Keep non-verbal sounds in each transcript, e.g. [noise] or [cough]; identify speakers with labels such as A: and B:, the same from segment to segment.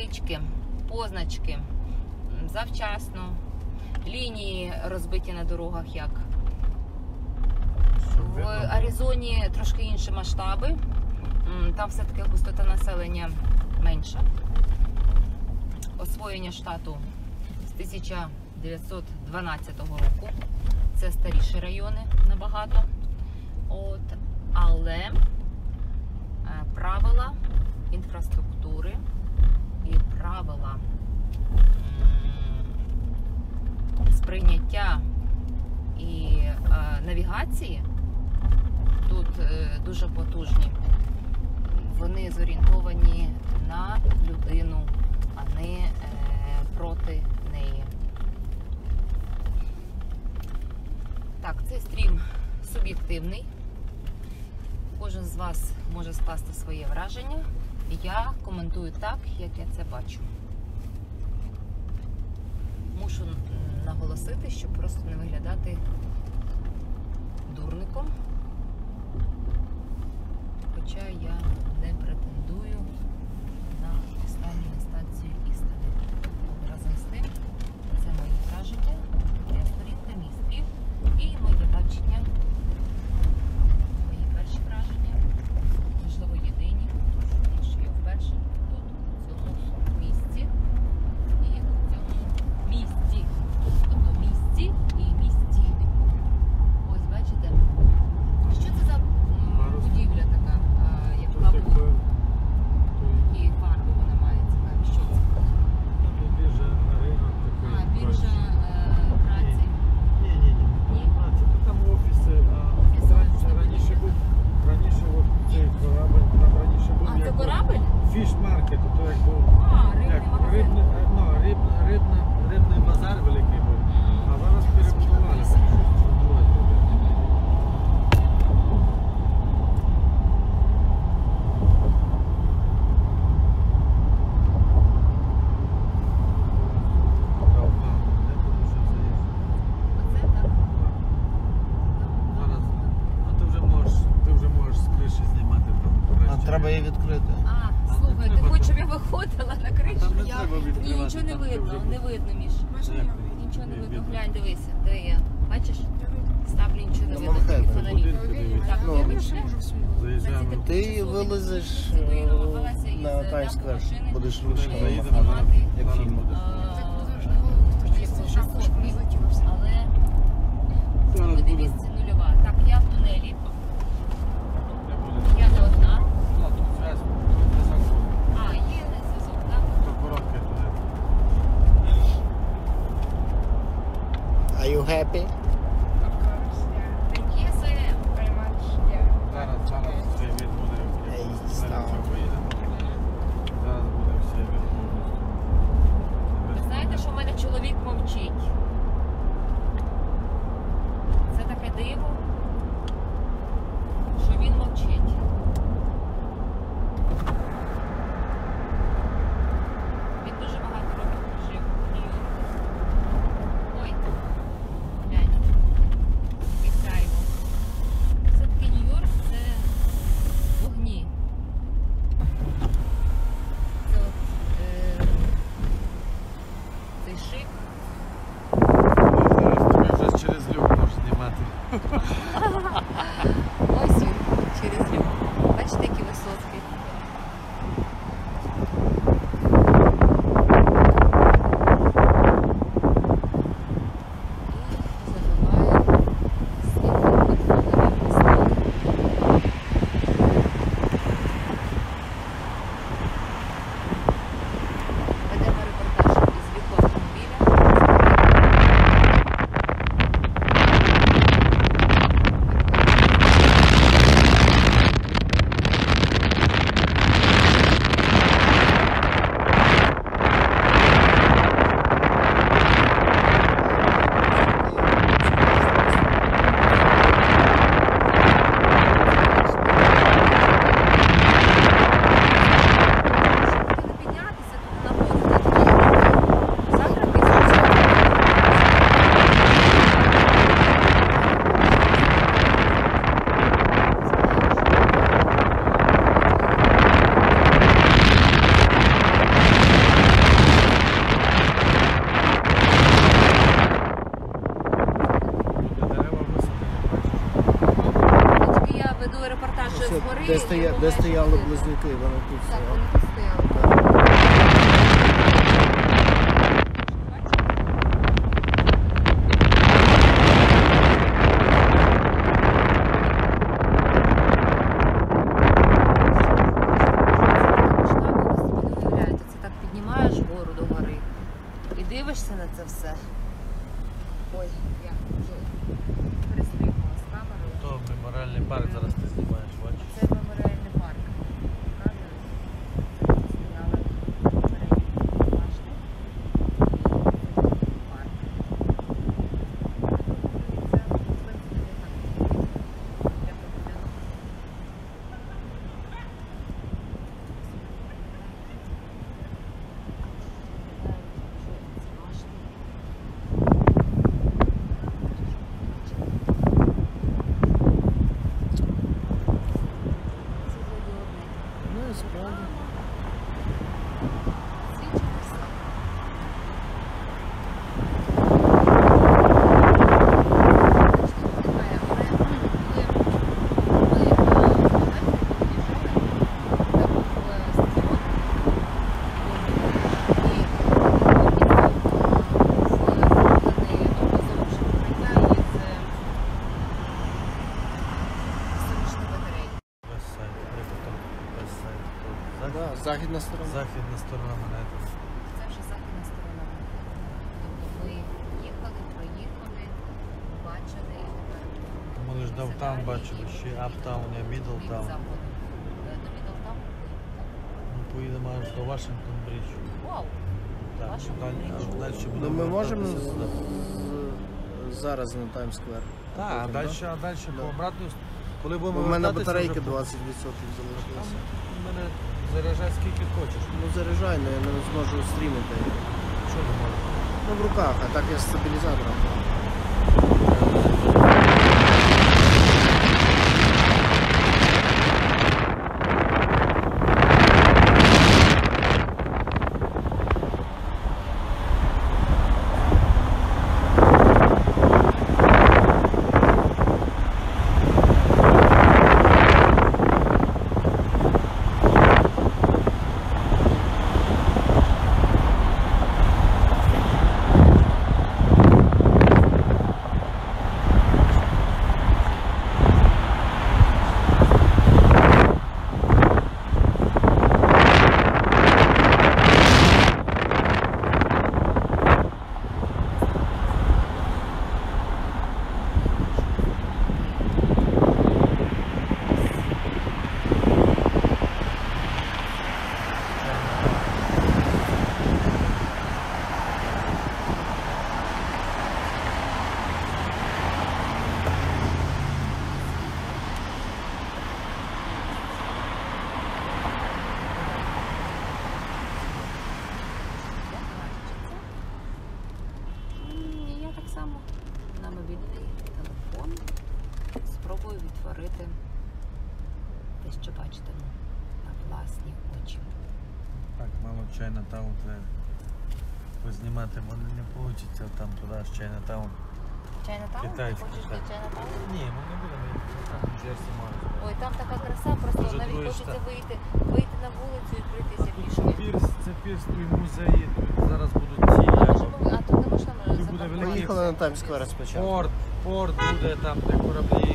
A: таблички, позначки завчасно, лінії розбиті на дорогах, як в Аризоні трошки інші масштаби, там все-таки густота населення менша. Освоєння штату з 1912 року. Це старіші райони набагато. От. Але е, правила інфраструктури. І правила сприйняття і е, навігації тут е, дуже потужні. Вони зорієнтовані на людину, а не е, проти неї. Так, цей стрім суб'єктивний. Кожен з вас може скласти своє враження. Я коментую так, як я це бачу. Мушу наголосити, щоб просто не виглядати дурником. Хоча я не претендую на останню інстанцію істини. Разом з тим, це мої враження. глянь, дивися, де я. Бачиш? Ставлю інші
B: На
C: розвиток,
A: Так,
B: Ну,
D: я почне.
C: Заїжджаємо.
B: Ти вилезеш на
A: Таймсквер,
B: будеш
C: рушити.
B: на
C: Заїдемо.
A: Манхеттен.
B: Як фільм.
A: Але
B: подивіться, happy?
D: Of course, yeah.
A: Thank you, so
D: very much. Yeah.
C: Hey,
A: stop. Знаєте, що в мене Чоловік мовчить. Це таке диво.
C: Desteği alıp özletiyor bana
A: kimse. Західна сторона.
C: Західна сторона монети.
E: Це вже західна сторона. Тобто ми їхали, проїхали, бачили і тепер.
C: Ми лише даунтаун бачили, ще аптаун,
E: бік
C: мідлтаун.
E: До Мідлтауну.
C: Ну, поїдемо аж до Вашингтон Брідж.
E: Вау!
C: Так,
E: Вашингтон
C: далі,
E: Брідж.
C: далі
A: Ну
C: будемо
A: ми можемо
C: вертатися сюди.
A: з- зараз на Таймс-сквер.
C: Так, а
A: Потім,
C: далі,
A: да?
C: а далі
A: Да.
C: по. Коли будемо
A: У мене
C: вертатися,
A: батарейки
C: вже по-
A: 20% залишилося.
C: У мене заряджай скільки хочеш.
A: Ну заряджай, але я не зможу стрімити.
C: Що ти можеш?
A: Ну в руках, а так я з стабілізатором.
C: Бо там туди аж чайна таун.
E: Чайна?
C: Китайська,
E: Хочеш до Чайна таун?
C: Ні, ми не будемо їхати, там Джерсі Марс.
E: Ой, там така краса, просто
C: Дуже
E: навіть
C: другий
E: хочеться вийти, вийти на вулицю і пройтися
C: Тут
E: пішки.
C: пірс, це пірс, тут музеї, тут зараз будуть ці.
E: А,
C: як
E: можемо, а тут не можна
C: Тут буде
E: запаркуватися?
C: великий
A: Поїхали на Таймс-сквер спочатку.
C: Порт, порт буде там, де кораблі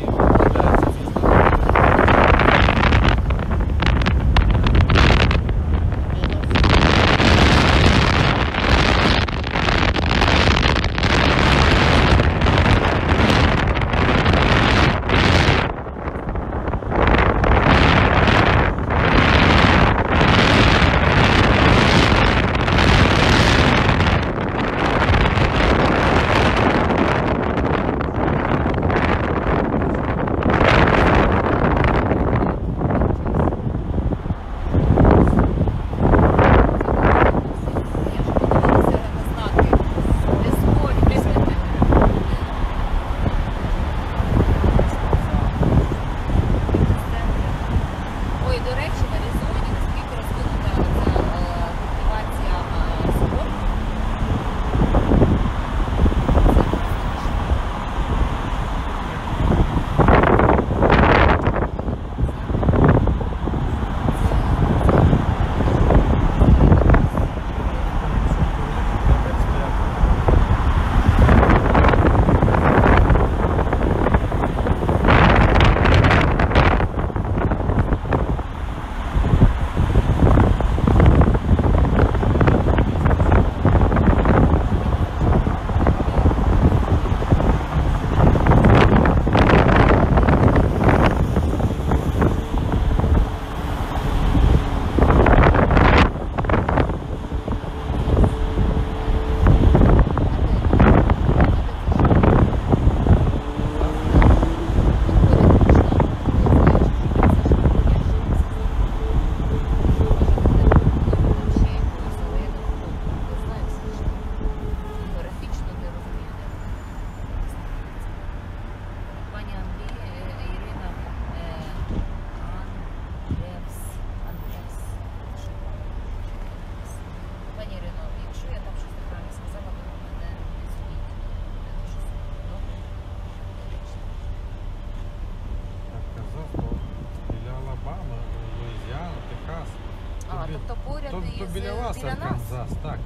A: то, то біля вас Арканзас, так.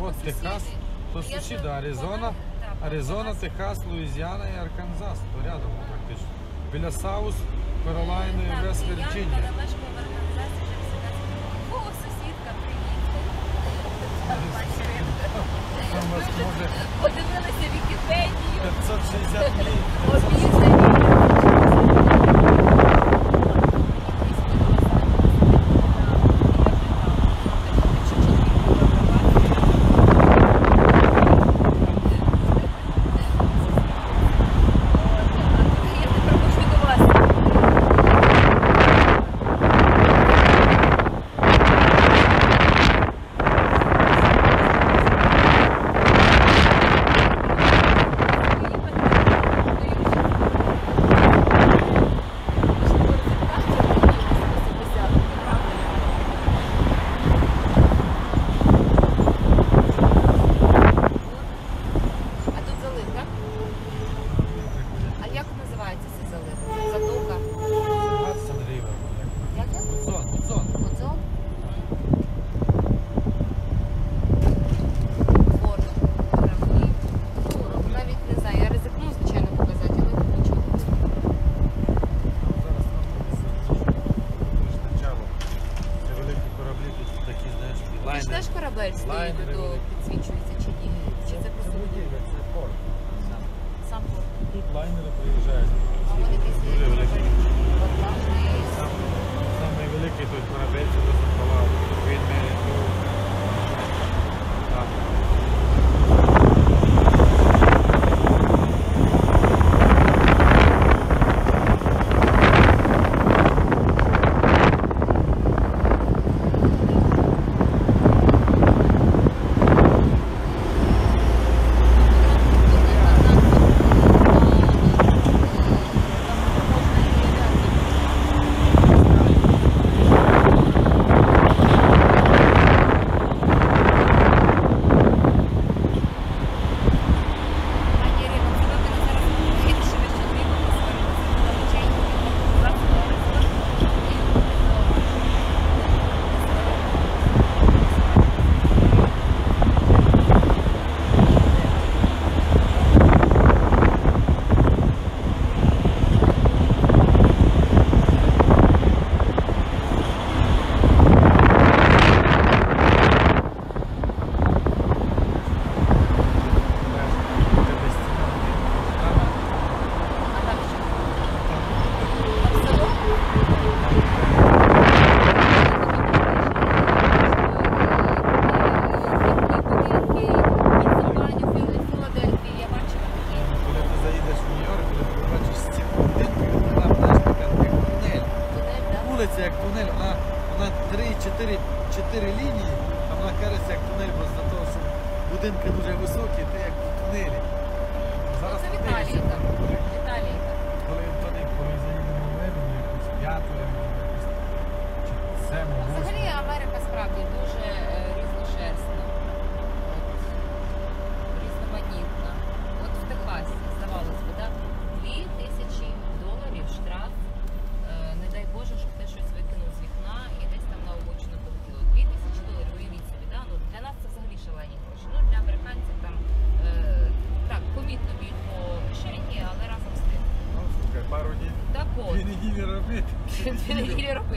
C: О,
A: от Техас, то сусіди Аризона, Аризона, Техас, Луїзіана і Арканзас, то рядом практично. Біля Саус, Каролайна
C: і Вест
A: Вірджинія.
C: Nein,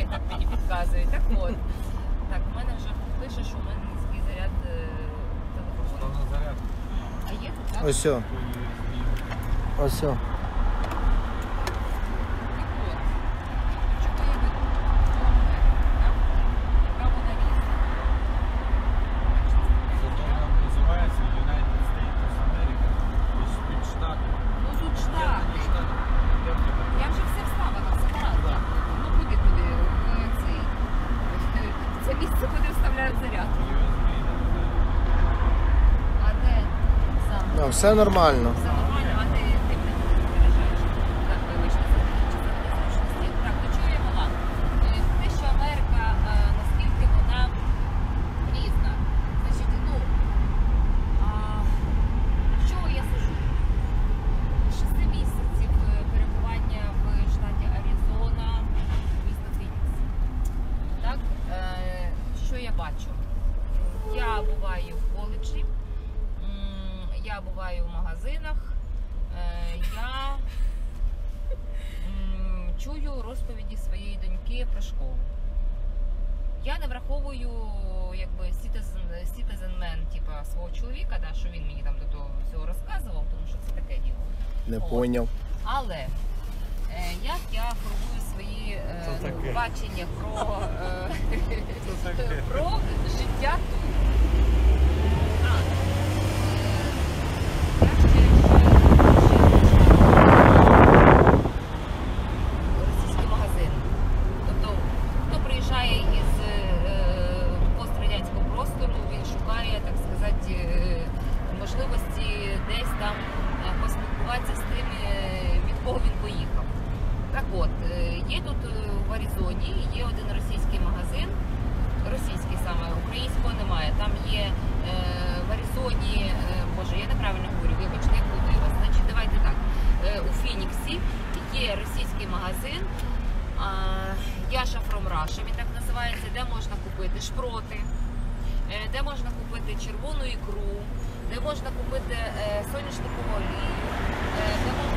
C: так мені підказує. Так от. Так, в мене вже пише, що в мене низький заряд телефону. А
B: Ось. Ось.
C: місце, куди вставляють заряд. А де сам?
B: Ну, все нормально.
A: Айзенмен, типа свого чоловіка, да, що він мені там до того всього розказував, тому що це таке діло.
B: Не
A: От.
B: поняв.
A: Але е, як я формую свої е,
C: Це
A: ну, бачення про, е, [laughs] про життя тут. купити шпроти, е, де можна купити червону ікру, де можна купити е, соняшникову олію, е, де можна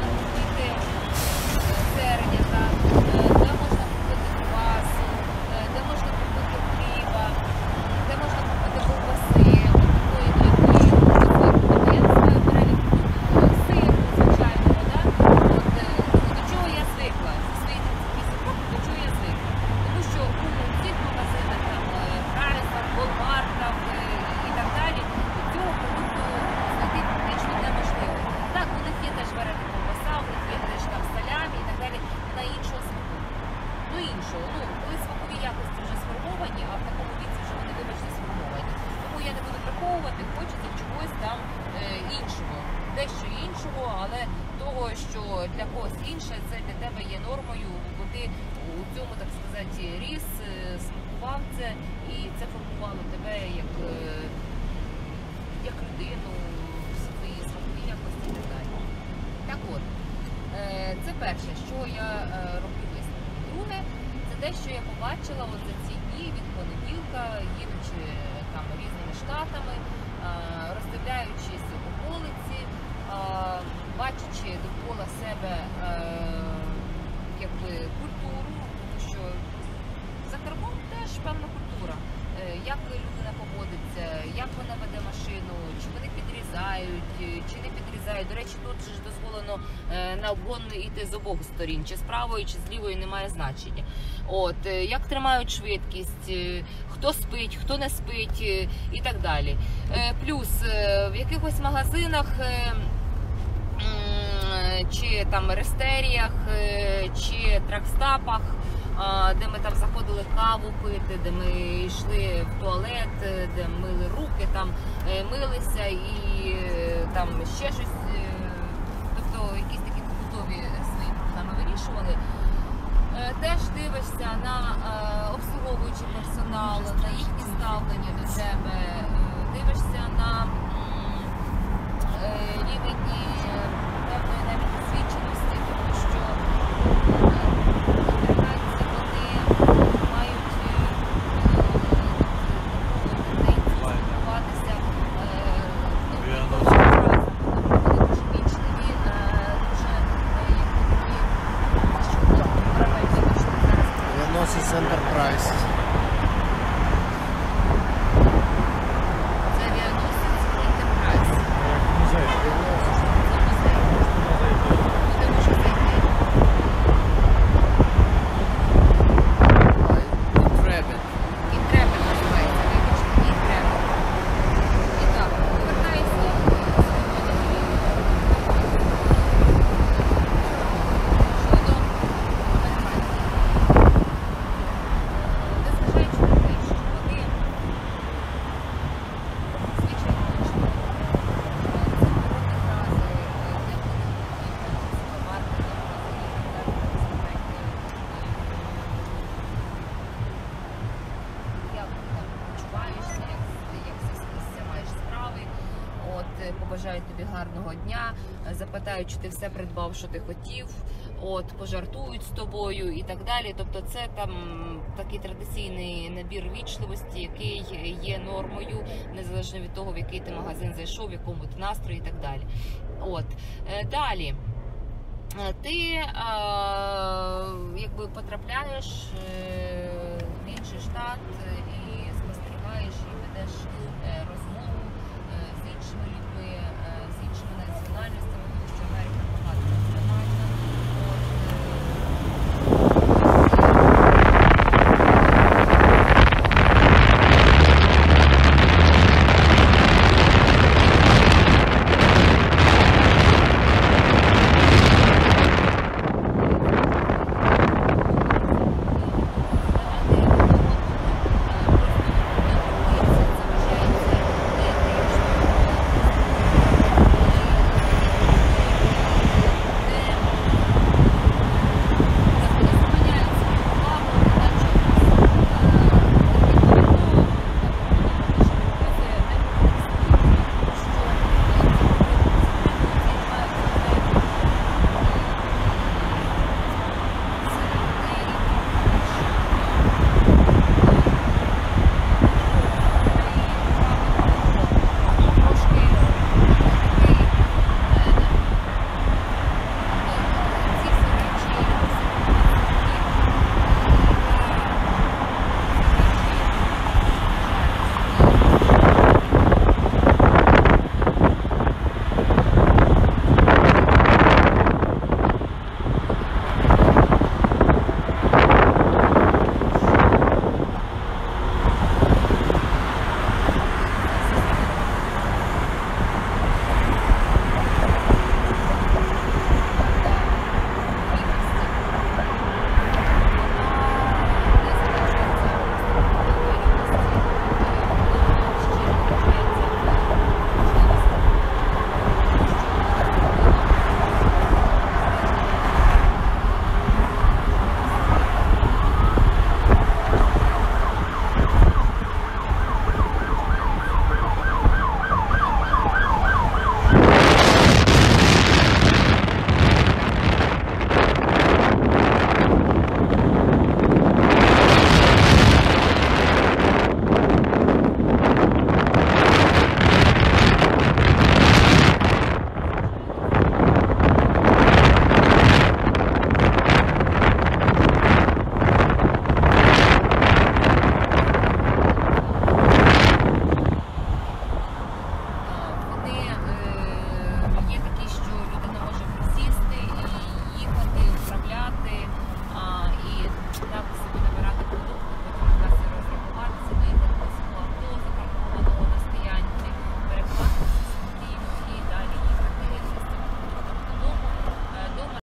A: себе е, якби культуру, тому що за кермом теж певна культура, е, як людина поводиться, як вона веде машину, чи вони підрізають, е, чи не підрізають. До речі, тут ж дозволено е, на обгон йти з обох сторін, чи з правої, чи з лівої, немає значення. От е, як тримають швидкість, е, хто спить, хто не спить, е, і так далі. Е, плюс в якихось магазинах чи там рестеріях, е, чи тракстапах, де ми там заходили каву пити, де ми йшли в туалет, е, де мили руки, там е, милися і там ще щось. Тобто якісь такі побутові свої проблеми вирішували. Теж дивишся на обслуговуючий персонал, на їхні ставлення до себе, дивишся на рівень. запитають, чи ти все придбав, що ти хотів, от пожартують з тобою і так далі. Тобто, це там такий традиційний набір вічливості, який є нормою, незалежно від того, в який ти магазин зайшов, в якому ти настрої і так далі. От е, далі. Е, ти е, якби потрапляєш в інший штат і спостерігаєш і ведеш.